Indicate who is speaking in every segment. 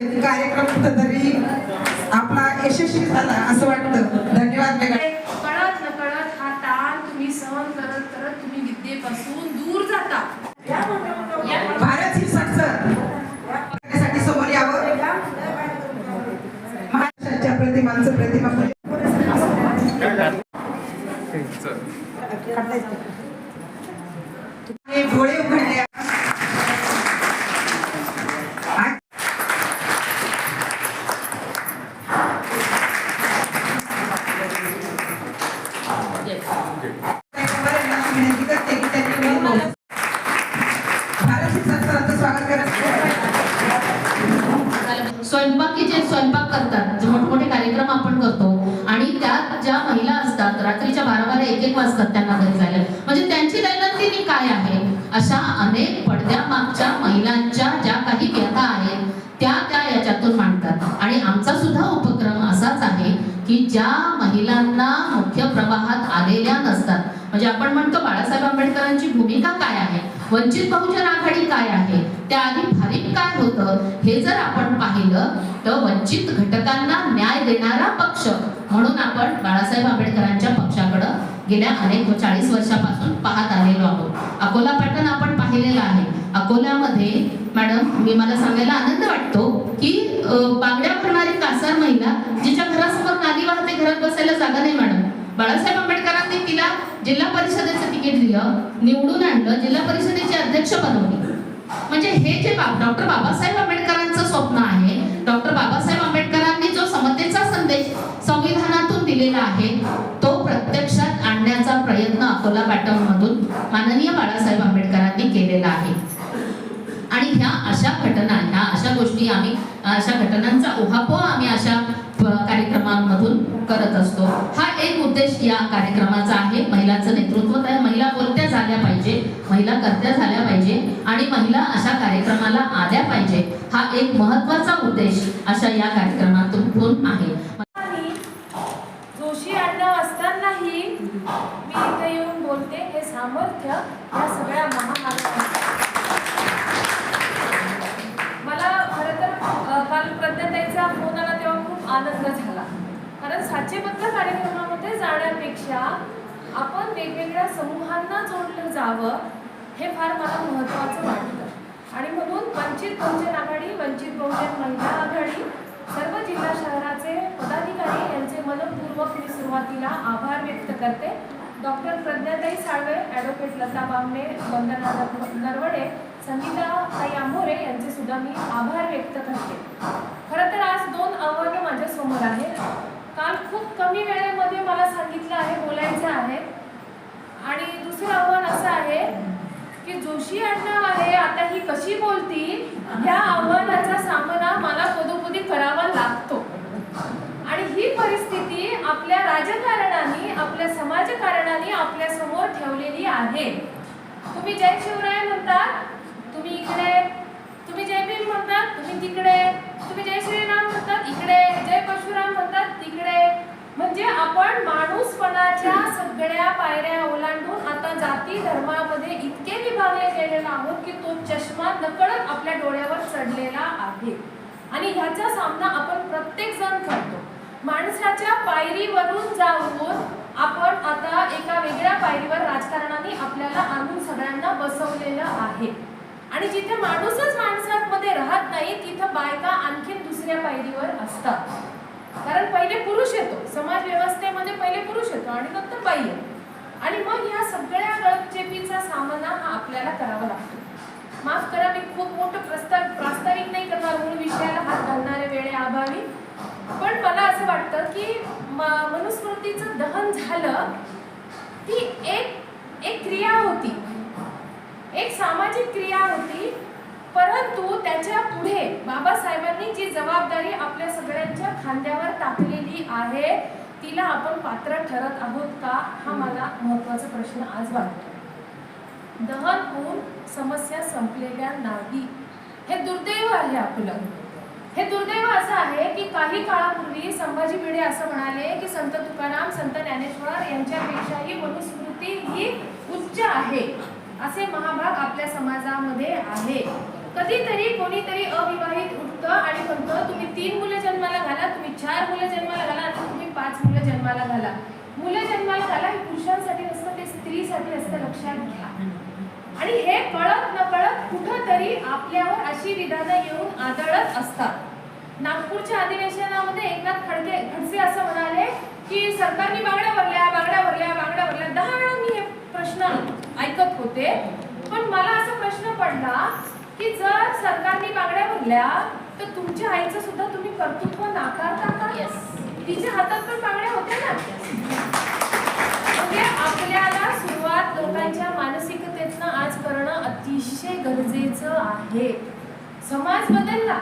Speaker 1: कार्यक्रम कुठंतरी आपला यशस्वी झाला असं वाटतं. धन्यवाद
Speaker 2: कळत नकळत हा ताण तुम्ही सहन करत करत तुम्ही विद्येपासून दूर जाता. या-
Speaker 1: भारत ही सरसाठी समोर यावं. महाराष्ट्राच्या प्रतिमांचं प्रतिमा
Speaker 3: रात्रीच्या बारा बारा एक एक वाजतात त्यांना घरी जायला. म्हणजे त्यांची दैनंदिनी काय आहे? अशा अनेक पडद्या मागच्या महिलांच्या ज्या काही व्यथा आहेत त्या त्या याच्यातून मांडतात. आणि आमचा सुद्धा उपक्रम असाच आहे की ज्या महिलांना मुख्य प्रवाहात आलेल्या नसतात. म्हणजे आपण म्हणतो बाळासाहेब आंबेडकरांची भूमिका काय आहे? वंचित बहुजन आघाडी काय आहे? त्याआधी भारिप काय होतं? हे जर आपण पाहिलं तर वंचित घटकांना न्याय देणारा पक्ष म्हणून आपण बाळासाहेब आंबेडकरांच्या पक्षाकडं गेल्या अनेक चाळीस वर्षापासून पाहत आलेलो आहोत. अकोला पॅटर्न आपण पाहिलेला आहे. अकोल्यामध्ये मॅडम मी मला सांगायला आनंद वाटतो की बांगड्या भरणारी कासार महिला जिच्या घरासमोर नाली वाहते घरात बसायला जागा नाही मॅडम. बाळासाहेब आंबेडकर तिला जिल्हा परिषदेचं तिकीट दिलं निवडून आणलं जिल्हा परिषदेचे अध्यक्ष बनवले. म्हणजे हे जे डॉक्टर बाबासाहेब आंबेडकरांचं स्वप्न आहे डॉक्टर बाबासाहेब आंबेडकरांनी जो समतेचा संदेश संविधानातून दिलेला आहे तो प्रत्यक्षात आणण्याचा प्रयत्न अकोला पॅटर्न मधून माननीय बाळासाहेब आंबेडकरांनी केलेला आहे. आणि ह्या अशा घटना ह्या अशा गोष्टी आम्ही अशा घटनांचा उहापोह आम्ही अशा अ, करत असतो. हा एक उद्देश या कार्यक्रमाचा आहे. महिलांचं नेतृत्व त्या महिला बोलत्या झाल्या पाहिजे? महिला करत्या झाल्या पाहिजे आणि महिला अशा कार्यक्रमाला आल्या पाहिजे. हा एक महत्त्वाचा उद्देश अशा या कार्यक्रमातून आहे?
Speaker 2: जोशी अण्णा असतानाही मी इथे येऊन बोलते. हे सामर्थ्य या सगळ्या मला खरं तर काल प्रज्ञाताईचा फोन आला तेव्हा खूप आनंद झाला. कारण कार्यक्रमामध्ये जाण्यापेक्षा आपण वेगवेगळ्या समूहांना जोडलं जावं हे फार मला महत्त्वाचं वाटतं. आणि म्हणून वंचित बहुजन आघाडी वंचित बहुजन महिला आघाडी सर्व जिल्हा शहराचे पदाधिकारी यांचे मनपूर्वक मी सुरुवातीला आभार व्यक्त करते. डॉक्टर प्रज्ञाताई साळवे ॲडव्होकेट लता बामणे वंदना नरवडे संगीताताई ताई यांचे सुद्धा मी आभार व्यक्त करते. खरं तर आज दोन आव्हानं माझ्यासमोर आहेत. काल खूप कमी वेळेमध्ये मला सांगितलं आहे बोलायचं आहे. आणि दुसरं आव्हान असं आहे की जोशी अण्णा आहे आता ही कशी बोलतील या आव्हानाचा सामना मला पदोपदी करावा लागतो. आणि ही परिस्थिती आपल्या राजकारणाने आपल्या समाजकारणाने आपल्यासमोर ठेवलेली आहे. तुम्ही जय शिवराय म्हणतात तुम्ही इकडे तुम्ही जय भीम म्हणतात तुम्ही तिकडे तुम्ही जय श्रीराम म्हणतात इकडे जय परशुराम म्हणतात तिकडे म्हणजे आपण माणूसपणाच्या सगळ्या पायऱ्या ओलांडून आता जाती धर्मामध्ये इतके विभागले गेलेलो आहोत की तो चष्मा नकळत आपल्या डोळ्यावर चढलेला आहे. आणि ह्याचा सामना आपण प्रत्येक जण करतो. माणसाच्या पायरीवरून जाऊन आपण आता एका वेगळ्या पायरीवर राजकारणाने आपल्याला आणून सगळ्यांना बसवलेलं आहे. आणि जिथे माणूसच माणसांमध्ये राहत नाही तिथं बायका आणखीन दुसऱ्या पायरीवर असतात. कारण पहिले पुरुष येतो. समाज व्यवस्थेमध्ये पहिले पुरुष येतो आणि नंतर बाई येतो. आणि मग ह्या सगळ्या गळचेपीचा सामना हा आपल्याला करावा लागतो. माफ करा मी खूप मोठं प्रस्ताव प्रास्ताविक नाही करणार मूळ विषयाला हात घालणाऱ्या वेळे अभावी. पण मला असं वाटतं की म- मनुस्मृतीचं दहन झालं ती एक एक क्रिया होती एक सामाजिक क्रिया होती. परंतु त्याच्या पुढे बाबासाहेबांनी जी जबाबदारी आपल्या सगळ्यांच्या खांद्यावर टाकलेली आहे तिला आपण पात्र ठरत आहोत का हा मला महत्त्वाचा प्रश्न आज वाटतो. दहन होऊन समस्या संपलेल्या नाही. हे दुर्दैव आहे आपलं. हे दुर्दैव असं आहे की काही काळापूर्वी संभाजी भिडे असं म्हणाले की संत तुकाराम संत ज्ञानेश्वर यांच्यापेक्षाही मनुस्मृती ही उच्च आहे. असे महाभाग आपल्या समाजामध्ये आहे. कधीतरी कोणीतरी अविवाहित उठतं आणि पण तुम्ही तीन मुलं जन्माला घालात तुम्ही चार मुलं जन्माला घाला आणि तुम्ही पाच मुलं जन्माला घाला. मुलं जन्माला घाला हे पुरुषांसाठी असतं ते स्त्रीसाठी असतं लक्षात घ्या. आणि हे कळत न कळत कुठंतरी आपल्यावर अशी विधानं येऊन आदळत असतात. नागपूरच्या अधिवेशनामध्ये एकनाथ खडके खडसे असं म्हणाले की सरकारने बांगड्या भरल्या बांगड्या भरल्या बांगड्या भरल्या दहा वेळा मी हे प्रश्न ऐकत होते. पण मला असा प्रश्न पडला की जर सरकारने बांगड्या भरल्या तर तुमच्या आईचं सुद्धा तुम्ही कर्तृत्व नाकारता का? तिच्या हातात पण बांगड्या होत्या ना? म्हणजे आपल्याला सुरुवात लोकांच्या मानसिकतेतनं आज करणं अतिशय गरजेचं आहे. समाज बदलला.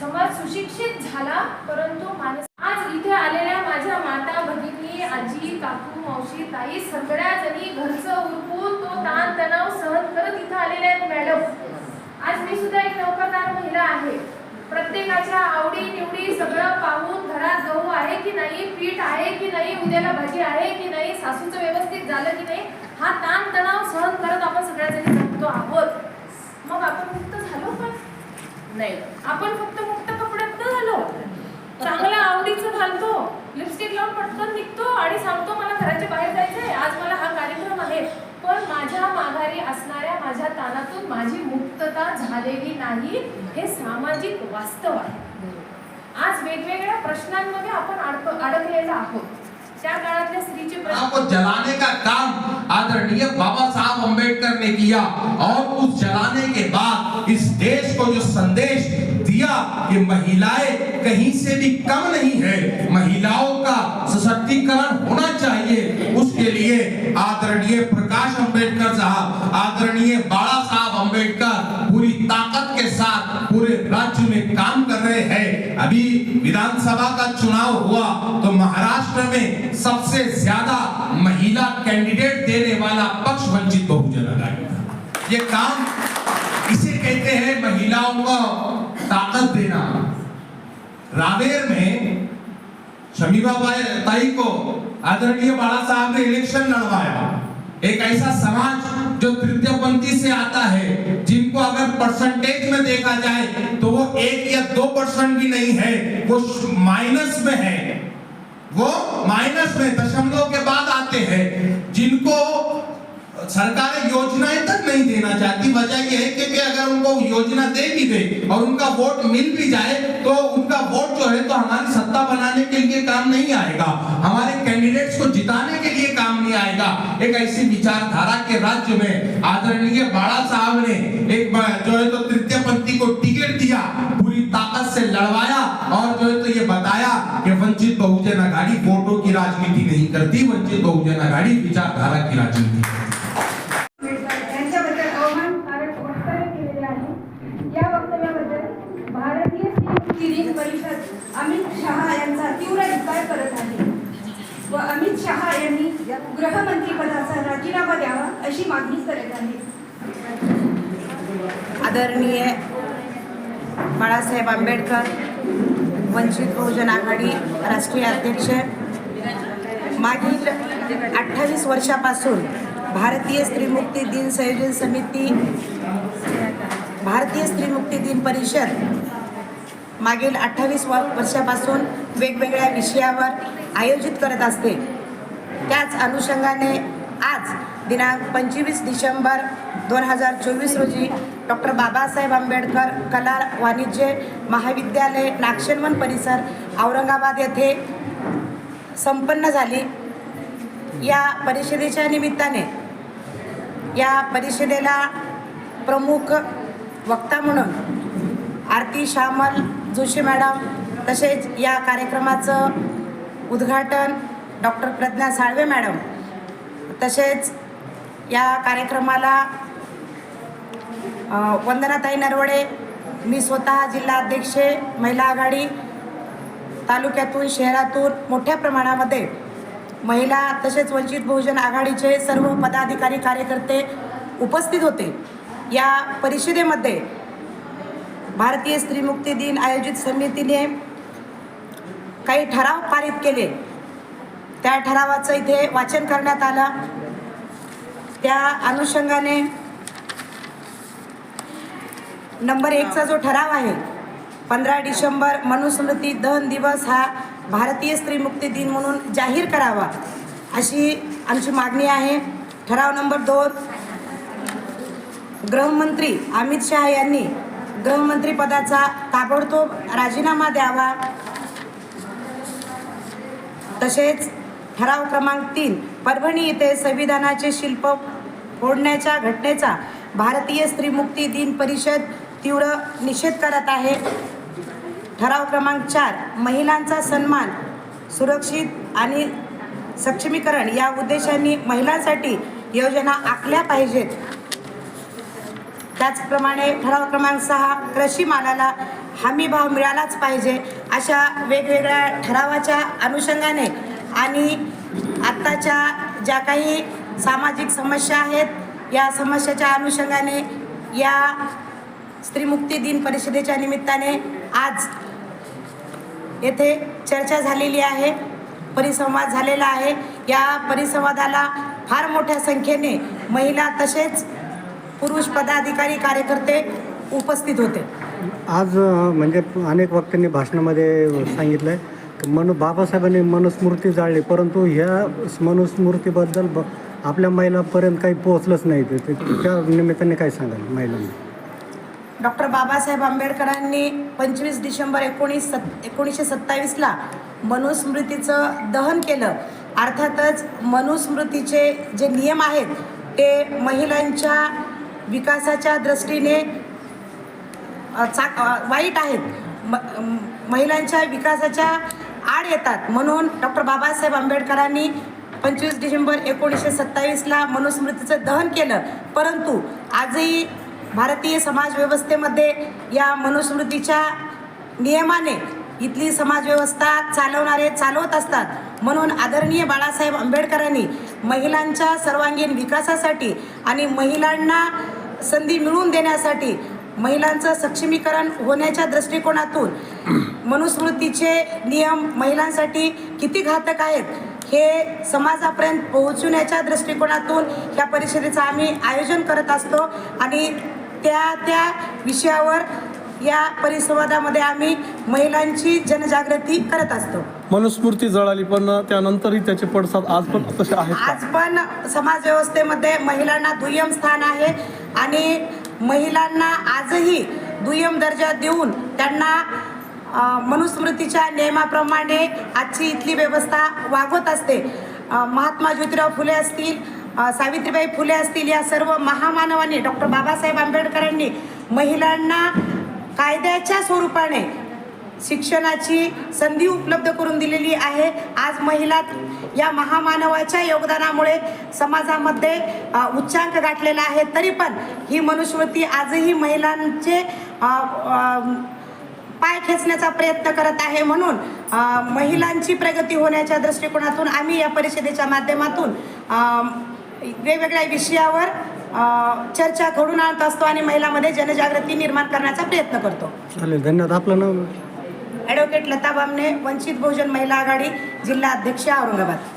Speaker 2: समाज सुशिक्षित झाला परंतु मानस आज इथे आलेल्या माझ्या माता भगिनी आजी काकू मावशी ताई सगळ्या जणी घरचं उरकून तो ताण तणाव सहन करत इथं आलेल्या आहेत मॅडम. आज मी सुद्धा एक नौकरदार महिला आहे. प्रत्येकाच्या आवडी निवडी सगळं पाहून घरात गहू आहे की नाही पीठ आहे की नाही उद्याला भाजी आहे की नाही सासूचं व्यवस्थित झालं की नाही हा ताण तणाव सहन करत आपण सगळ्या जणी जगतो आहोत. मग आपण मुक्त झालो का नाही. आपण फक्त मुक्त कपड्यात न झालो चांगलं आवडीचं घालतो? लिपस्टिक लावून पटकन निघतो आणि सांगतो मला घराच्या बाहेर जायचं आहे आज मला हा कार्यक्रम आहे. पण माझ्या माघारी असणाऱ्या माझ्या तानातून माझी मुक्तता झालेली नाही. हे सामाजिक वास्तव आहे. आज वेगवेगळ्या प्रश्नांमध्ये आपण अडक अडकलेलो आहोत. त्या काळातल्या स्त्रीचे प्रश्न
Speaker 4: को जलाने का काम आदरणीय बाबा साहब अम्बेडकर ने किया? और उस जलाने के बाद इस देश को जो संदेश दिया कि महिलाएं कहीं से भी कम नहीं है आदरणीय प्रकाश अंबेडकर साहब, आदरणीय बाला साहब अंबेडकर पूरी ताकत के साथ पूरे राज्य में काम कर रहे हैं। अभी विधानसभा का चुनाव हुआ तो महाराष्ट्र में सबसे ज़्यादा महिला कैंडिडेट देने वाला पक्ष वंचित बहुजन आघाड़ी ये काम इसे कहते हैं महिलाओं को ताकत देना। रावेर में शमीबा ताई को आदरणीय बाला साहब ने इलेक्शन लड़वाया। एक ऐसा समाज जो तृतीय तृतीयपंथी से आता है, जिनको अगर परसेंटेज में देखा जाए तो वो एक या दो परसेंट भी नहीं है, वो माइनस में है। वो माइनस में, दशमलव के बाद आते हैं, जिनको सरकारें योजनाएँ तक नहीं देना चाहती। वजह यह है कि, कि अगर उनको योजना दे भी दे और उनका वोट मिल भी जाए तो उनका वोट जो है तो हमारी सत्ता बनाने के लिए काम नहीं आएगा। हमारे कैंडिडेट्स को जिताने के लिए काम नहीं आएगा। एक ऐसी विचारधारा के राज्य में आदरणीय बाड़ा साहब ने एक जो है तो तृतीय पंथी को टिकट दिया पूरी ताकत से लड़वाया और जो है तो ये बताया कि वंचित बहुजन आघाड़ी वोटों की राजनीति नहीं करती वंचित बहुजन आघाड़ी विचारधारा की राजनीति करती।
Speaker 5: अशी मागणी करत आहे.
Speaker 6: आदरणीय बाळासाहेब आंबेडकर वंचित बहुजन आघाडी राष्ट्रीय अध्यक्ष मागील अठ्ठावीस वर्षापासून भारतीय स्त्रीमुक्ती दिन संयोजन समिती भारतीय स्त्रीमुक्ती दिन परिषद मागील अठ्ठावीस व वर्षापासून वेगवेगळ्या विषयावर आयोजित करत असते. त्याच अनुषंगाने आज दिनांक पंचवीस डिसेंबर दोन हजार चोवीस रोजी डॉक्टर बाबासाहेब आंबेडकर कला वाणिज्य महाविद्यालय नागशेनवन परिसर औरंगाबाद येथे संपन्न झाली. या परिषदेच्या निमित्ताने या परिषदेला प्रमुख वक्ता म्हणून आरती श्यामल जोशी मॅडम तसेच या कार्यक्रमाचं उद्घाटन डॉक्टर प्रज्ञा साळवे मॅडम तसेच या कार्यक्रमाला वंदनाताई नरवडे मी स्वतः जिल्हा अध्यक्षे महिला आघाडी तालुक्यातून शहरातून मोठ्या प्रमाणामध्ये महिला तसेच वंचित बहुजन आघाडीचे सर्व पदाधिकारी कार्यकर्ते उपस्थित होते. या परिषदेमध्ये भारतीय स्त्रीमुक्ती दिन आयोजित समितीने काही ठराव पारित केले. त्या ठरावाचं इथे वाचन करण्यात आलं. त्या अनुषंगाने नंबर एकचा जो ठराव आहे पंधरा डिसेंबर मनुस्मृती दहन दिवस हा भारतीय स्त्री मुक्ती दिन म्हणून जाहीर करावा अशी आमची मागणी आहे. ठराव नंबर दोन गृहमंत्री अमित शहा यांनी गृहमंत्रीपदाचा ताबडतोब राजीनामा द्यावा. तसेच ठराव क्रमांक तीन परभणी येथे संविधानाचे शिल्प फोडण्याच्या घटनेचा भारतीय स्त्री मुक्ती दिन परिषद तीव्र निषेध करत आहे. ठराव क्रमांक चार महिलांचा सन्मान सुरक्षित आणि सक्षमीकरण या उद्देशांनी महिलांसाठी योजना आखल्या पाहिजेत. त्याचप्रमाणे ठराव क्रमांक सहा कृषी मालाला हमी भाव मिळालाच पाहिजे अशा वेगवेगळ्या ठरावाच्या अनुषंगाने आणि आत्ताच्या ज्या काही सामाजिक समस्या आहेत या समस्याच्या अनुषंगाने या स्त्रीमुक्ती दिन परिषदेच्या निमित्ताने आज येथे चर्चा झालेली आहे परिसंवाद झालेला आहे. या परिसंवादाला फार मोठ्या संख्येने महिला तसेच पुरुष पदाधिकारी कार्यकर्ते उपस्थित होते.
Speaker 7: आज म्हणजे अनेक वक्त्यांनी भाषणामध्ये सांगितलं आहे मनु बाबासाहेबांनी मनुस्मृती जाळली परंतु ह्या मनुस्मृतीबद्दल ब आपल्या महिलापर्यंत काही पोहोचलंच नाही ते. त्या निमित्ताने काय सांगाल महिलांना?
Speaker 6: डॉक्टर बाबासाहेब आंबेडकरांनी पंचवीस डिसेंबर एकोणीस सत् एकोणीसशे सत्तावीसला मनुस्मृतीचं दहन केलं. अर्थातच मनुस्मृतीचे जे नियम आहेत ते महिलांच्या विकासाच्या दृष्टीने चा वाईट आहेत. म- महिलांच्या विकासाच्या आड येतात. म्हणून डॉक्टर बाबासाहेब आंबेडकरांनी पंचवीस डिसेंबर एकोणीसशे सत्तावीसला मनुस्मृतीचं दहन केलं. परंतु आजही भारतीय समाजव्यवस्थेमध्ये या मनुस्मृतीच्या नियमाने इथली समाजव्यवस्था चालवणारे चालवत असतात. म्हणून आदरणीय बाळासाहेब आंबेडकरांनी महिलांच्या सर्वांगीण विकासासाठी आणि महिलांना संधी मिळवून देण्यासाठी महिलांचं सक्षमीकरण होण्याच्या दृष्टिकोनातून मनुस्मृतीचे नियम महिलांसाठी किती घातक आहेत हे समाजापर्यंत पोहोचवण्याच्या दृष्टिकोनातून या परिषदेचं आम्ही आयोजन करत असतो आणि त्या त्या विषयावर या परिसंवादामध्ये आम्ही महिलांची जनजागृती करत असतो.
Speaker 8: मनुस्मृती जळाली पण त्यानंतरही त्याचे पडसाद आज पण तसे आहेत का?
Speaker 6: आज पण समाज व्यवस्थेमध्ये महिलांना दुय्यम स्थान आहे आणि महिलांना आजही दुय्यम दर्जा देऊन त्यांना मनुस्मृतीच्या नियमाप्रमाणे आजची इथली व्यवस्था वागवत असते. महात्मा ज्योतिराव फुले असतील सावित्रीबाई फुले असतील या सर्व महामानवांनी डॉक्टर बाबासाहेब आंबेडकरांनी महिलांना कायद्याच्या स्वरूपाने शिक्षणाची संधी उपलब्ध करून दिलेली आहे. आज महिला या महामानवाच्या योगदानामुळे समाजामध्ये उच्चांक गाठलेला आहे. तरी पण ही मनुष्यवृत्ती आजही महिलांचे पाय खेचण्याचा प्रयत्न करत आहे. म्हणून महिलांची प्रगती होण्याच्या दृष्टिकोनातून आम्ही या परिषदेच्या माध्यमातून वेगवेगळ्या विषयावर चर्चा घडून आणत असतो आणि महिलांमध्ये जनजागृती निर्माण करण्याचा प्रयत्न करतो.
Speaker 7: चालेल धन्यवाद. आपलं नाव?
Speaker 6: ॲडव्होकेट लता बामणे वंचित बहुजन महिला आघाडी जिल्हा अध्यक्ष औरंगाबाद.